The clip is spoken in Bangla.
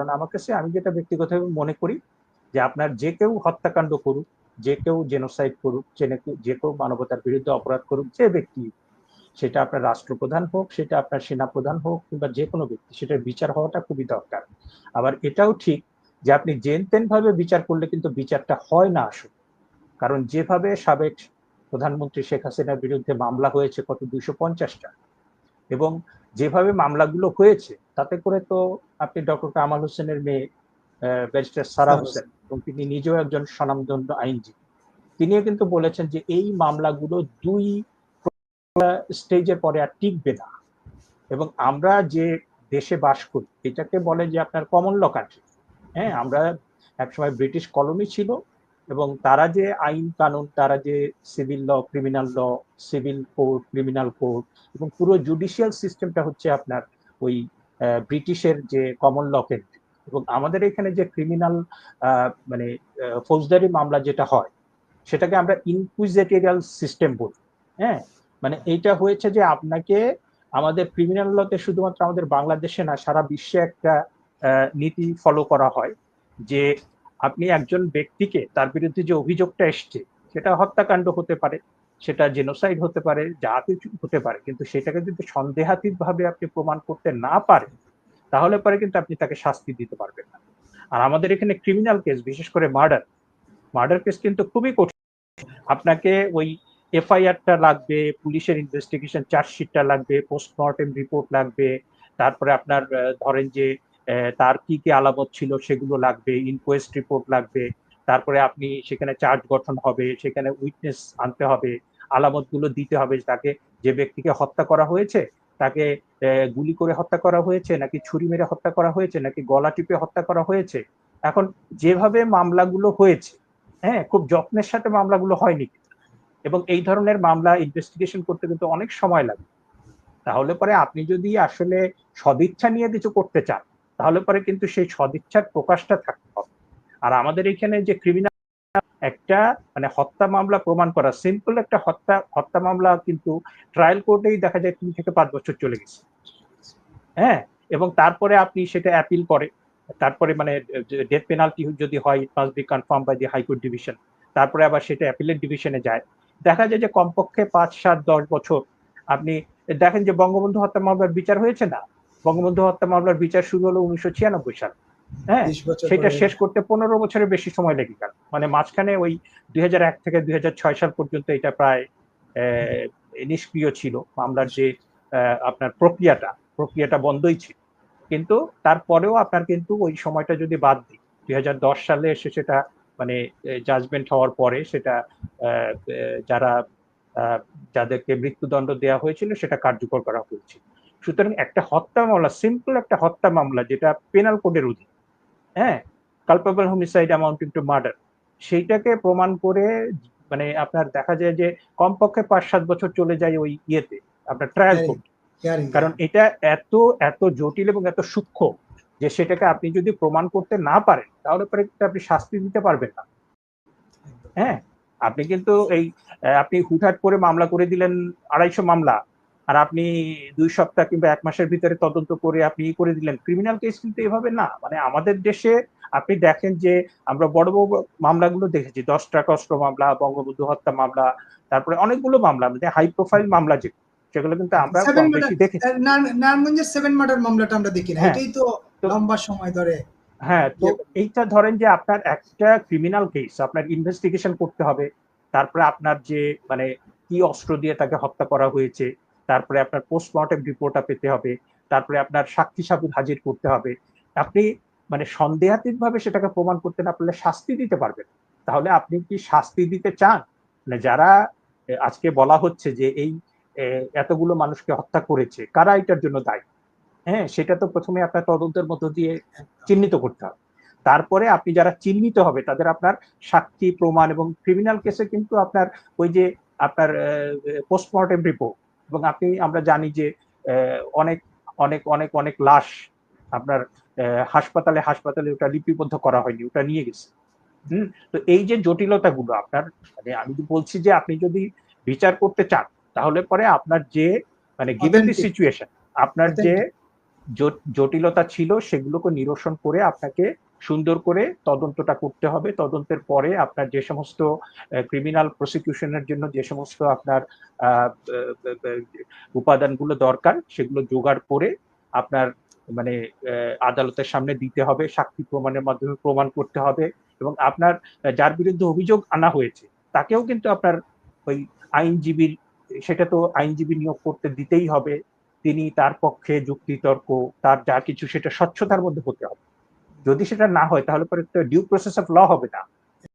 কারণ আমার কাছে আমি যেটা ব্যক্তিগতভাবে মনে করি যে আপনার যে কেউ হত্যাকাণ্ড করুক, যে কেউ জেনোসাইড করুক যে কেউ মানবতার বিরুদ্ধে অপরাধ করুক, যে ব্যক্তি, সেটা আপনার রাষ্ট্রপ্রধান হোক, সেটা আপনার সেনাপ্রধান হোক কিংবা যে কোনো ব্যক্তি, সেটার বিচার হওয়াটা খুবই দরকার। আবার এটাও ঠিক যে আপনি জেন তেন ভাবে বিচার করলে কিন্তু বিচারটা হয় না আসলে। কারণ যেভাবে সাবেক প্রধানমন্ত্রী শেখ হাসিনার বিরুদ্ধে মামলা হয়েছে কত, দুইশো পঞ্চাশটা। এবং যেভাবে মামলাগুলো হয়েছে তাতে করে তো আপনি ডক্টর কামাল হোসেনের মেয়ে ব্যারিস্টার সারা হোসেন এবং তিনি নিজেও একজন স্বনামধন্য আইনজীবী। তিনিও কিন্তু বলেছেন যে এই মামলাগুলো দুই স্টেজের পরে আর টিকবে না। এবং আমরা যে দেশে বাস করি এটাকে বলে যে আপনার কমন ল কান্ট্রি হ্যাঁ আমরা একসময় ব্রিটিশ কলোনি ছিল এবং তারা যে আইন কানুন, তারা যে civil law criminal law civil court criminal court এবং পুরো জুডিশিয়াল সিস্টেমটা হচ্ছে আপনার ওই ব্রিটিশের যে কমন ল কেন্দ্রিক এবং আমাদের এখানে যে ক্রিমিনাল মানে ফৌজদারি মামলা যেটা হয়, সেটাকে আমরা ইনকুইজেটেরিয়াল সিস্টেম বলি হ্যাঁ? মানে এইটা হয়েছে যে আপনাকে আমাদের ক্রিমিনাল লতে শুধুমাত্র আমাদের বাংলাদেশে না, সারা বিশ্বে একটা নীতি ফলো করা হয় যে আপনি একজন ব্যক্তিকে তার বিরুদ্ধে যে অভিযোগটা এসছে, সেটা হত্যাকাণ্ড হতে পারে, সেটা জেনোসাইড হতে পারে, যা কিছু হতে পারে, কিন্তু সেটাকে যদি সন্দেহাতীত ভাবে আপনি প্রমাণ করতে না পারেন, তাহলে পরে কিন্তু আপনি তাকে শাস্তি দিতে পারবেন না। আর আমাদের এখানে ক্রিমিনাল কেস বিশেষ করে মার্ডার মার্ডার কেস কিন্তু খুবই কঠিন। আপনাকে ওই এফআইআরটা লাগবে, পুলিশের ইনভেস্টিগেশন চার্জশিটটা লাগবে পোস্টমর্টেম রিপোর্ট লাগবে, তারপরে আপনার ধরেন যে তার কি কি আলামত ছিল সেগুলো লাগবে ইনকোয়েস্ট রিপোর্ট লাগবে, তারপরে আপনি সেখানে চার্জ গঠন হবে, সেখানে উইটনেস আনতে হবে, আলামতগুলো দিতে হবে তাকে, যে ব্যক্তিকে হত্যা করা হয়েছে, তাকে গুলি করে হত্যা করা হয়েছে, নাকি ছুরি মেরে হত্যা করা হয়েছে, নাকি গলা টিপে হত্যা করা হয়েছে, এখন যেভাবে মামলাগুলো হয়েছে হ্যাঁ খুব যত্নের সাথে মামলাগুলো হয়নি, এবং এই ধরনের মামলা ইনভেস্টিগেশন করতে কিন্তু অনেক সময় লাগে, তাহলে পরে আপনি যদি আসলে সদিচ্ছা নিয়ে কিছু করতে চান তাহলে পরে কিন্তু সেই সদিচ্ছার প্রকাশটা থাকতে হবে। আর আমাদের এখানে যে ক্রিমিনাল একটা মানে হত্যা মামলা প্রমাণ করা সিম্পল একটা হত্যা হত্যা মামলা কিন্তু ট্রায়াল কোর্টেই দেখা যায় তিন থেকে পাঁচ বছর চলে গেছে। হ্যাঁ? এবং তারপরে আপনি সেটা অ্যাপিল করে, তারপরে মানে ডেথ পেনাল্টি যদি হয় it must be confirm by the high court division তারপরে আবার সেটা অ্যাপিলের ডিভিশনে যায়। দেখা যায় যে কমপক্ষে পাঁচ, সাত, দশ বছর আপনি, দেখেন যে বঙ্গবন্ধু হত্যা মামলার বিচার হয়েছে না? বঙ্গবন্ধু হত্যা মামলার বিচার শুরু হলো উনিশশো ছিয়ানব্বই সাল। হ্যাঁ সেটা শেষ করতে পনেরো বছরের বেশি সময় লেগে গেল। মানে মাঝখানে ওই দুই হাজার এক থেকে দুই হাজার ছয় সাল পর্যন্ত এটা প্রায় নিষ্ক্রিয় ছিল। মামলার যে আপনার প্রক্রিয়াটা প্রক্রিয়াটা বন্ধই ছিল। কিন্তু তারপরেও আপনার কিন্তু ওই সময়টা যদি বাদ দিই দুই হাজার দশ সালে এসে সেটা মানে জাজমেন্ট হওয়ার পরে সেটা যারা যাদেরকে মৃত্যুদণ্ড দেওয়া হয়েছিল সেটা কার্যকর করা হয়েছিল। সুতরাং একটা হত্যা মামলা সিম্পল একটা হত্যা মামলা যেটা পেনাল কোডের অধীন হ্যাঁ? Culpable homicide amounting to murder সেইটাকে প্রমাণ করে মানে আপনার দেখা যায় যে কমপক্ষে পাঁচ সাত বছর চলে যায় ওই ইয়েতে আপনার ট্রায়াল কোর্ট কারণ এটা এত এত জটিল এবং এত সূক্ষ্ম যে সেটাকে আপনি যদি প্রমাণ করতে না পারেন তাহলে পরে আপনি শাস্তি দিতে পারবেন না। হ্যাঁ? আপনি কিন্তু এই আপনি হুটহাট করে মামলা করে দিলেন আড়াইশো মামলা আর আপনি দুই সপ্তাহ কিংবা এক মাসের ভিতরে তদন্ত করে আপনি করে দিলেন। ক্রিমিনাল কেস কিন্তু এভাবে না। মানে আমাদের দেশে আপনি দেখেন যে আমরা বড় বড় মামলাগুলো দেখেছি। দশ টাকা অস্ত্র মামলা বঙ্গবন্ধু হত্যা মামলা তারপরে অনেকগুলো মামলা মানে হাই প্রোফাইল মামলা যে সেগুলো কিন্তু আমরা বেশি দেখেছি। নারায়ণগঞ্জের সেভেন মার্ডার মামলাটা আমরা দেখি না। এটাই তো লম্বা সময় ধরে। হ্যাঁ তো এইটা ধরেন যে আপনার একটা ক্রিমিনাল কেস আপনার ইনভেস্টিগেশন করতে হবে। তারপরে আপনার যে মানে কি অস্ত্র দিয়ে তাকে হত্যা করা হয়েছে তারপরে আপনার পোস্টমর্টেম রিপোর্টটা পেতে হবে, তারপরে আপনার সাক্ষী সাবুত হাজির করতে হবে। আপনি মানে সন্দেহাতীত ভাবে সেটাকে প্রমাণ করতে না পারলে শাস্তি দিতে পারবেন। তাহলে আপনি কি শাস্তি দিতে চান? মানে যারা আজকে বলা হচ্ছে যে এই এতগুলো মানুষকে হত্যা করেছে, কারা এটার জন্য দায়ী? হ্যাঁ সেটা তো প্রথমে আপনার তদন্তের মধ্য দিয়ে চিহ্নিত করতে হবে। তারপরে আপনি যারা চিহ্নিত হবে, তাদের আপনার সাক্ষী, প্রমাণ এবং ক্রিমিনাল কেসে কিন্তু আপনার ওই যে আপনার পোস্টমর্টেম রিপোর্ট এবং আপনি আমরা জানি যে অনেক অনেক অনেক অনেক লাশ আপনার হাসপাতালে হাসপাতালে ওটা লিপিবদ্ধ করা হয়নি ওটা নিয়ে গেছে। হম? তো এই যে জটিলতাগুলো আপনার মানে আমি বলছি যে আপনি যদি বিচার করতে চান তাহলে পরে আপনার যে মানে গিভেন দি সিচুয়েশন আপনার যে জটিলতা ছিল সেগুলোকে নিরসন করে আপনাকে সুন্দর করে তদন্তটা করতে হবে। তদন্তের পরে আপনার যে সমস্ত ক্রিমিনাল প্রসিকিউশনের জন্য যে সমস্ত আপনার উপাদানগুলো দরকার, সেগুলো জোগাড় করে আপনার মানে আদালতের সামনে দিতে হবে, সাক্ষী প্রমাণের মাধ্যমে প্রমাণ করতে হবে এবং আপনার, যার বিরুদ্ধে অভিযোগ আনা হয়েছে, তাকেও কিন্তু আপনার ওই আইনজীবীর, সেটা তো আইনজীবী নিয়োগ করতে দিতেই হবে। তিনি তার পক্ষে যুক্তিতর্ক তার যা কিছু, সেটা স্বচ্ছতার মধ্যে হতে হবে। যদি সেটা না হয় তাহলে পরে ডিউ প্রসেস অফ ল হবে না।